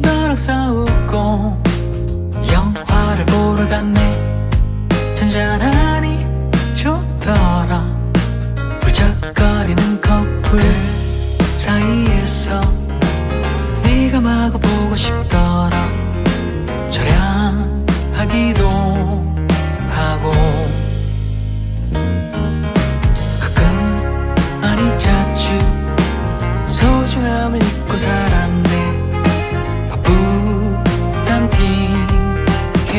너랑 싸우고 영화를 보러 갔네. 잔잔하니 좋더라. 울적거리는 커플 사이에서 네가 마구 보고 싶더라. 저량하기도 하고. 가끔 아니 자주 소중함을 잊고 살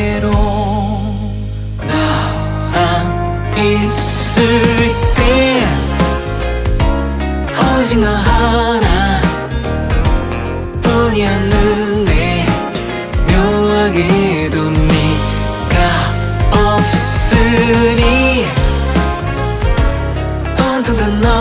핑계로 나랑 있을 때 오직 너 하나 뿐이었는데 묘하게도 네가 없으니 온통 다너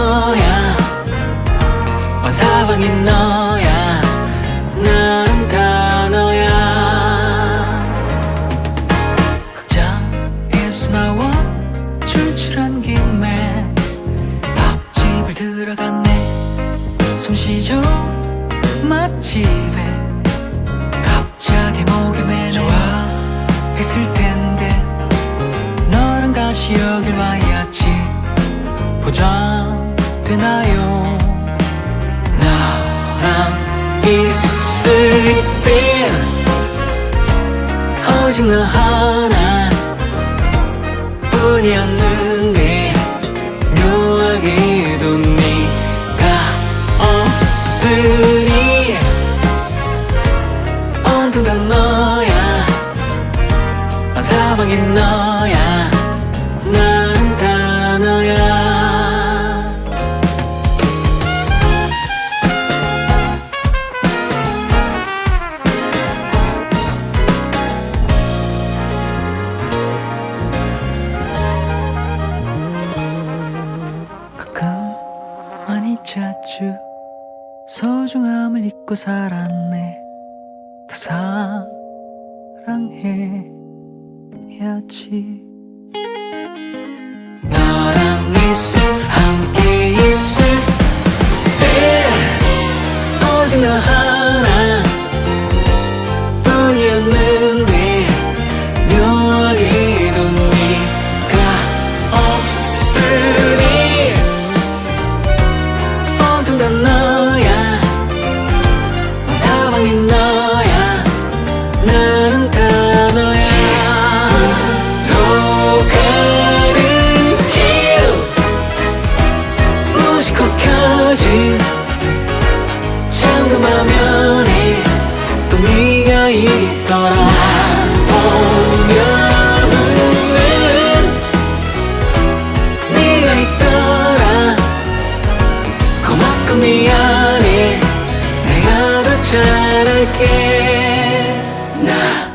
했을 텐데 너랑 다시 여길 와야지. 보장되나요? 나랑 있을 땐 오직 너 하나 뿐이었는데 묘하게도 네가 없으니 온통 다 너야 온 사방이 너야. 나는 다 너야. 많이 자주 소중함을 잊고 살았네. 더 사랑해 야지. 너랑 있을 화면에 또 네가 있더라. 보면은 네가 있더라. 고맙고 미안해. 내가 더 잘할게. 나는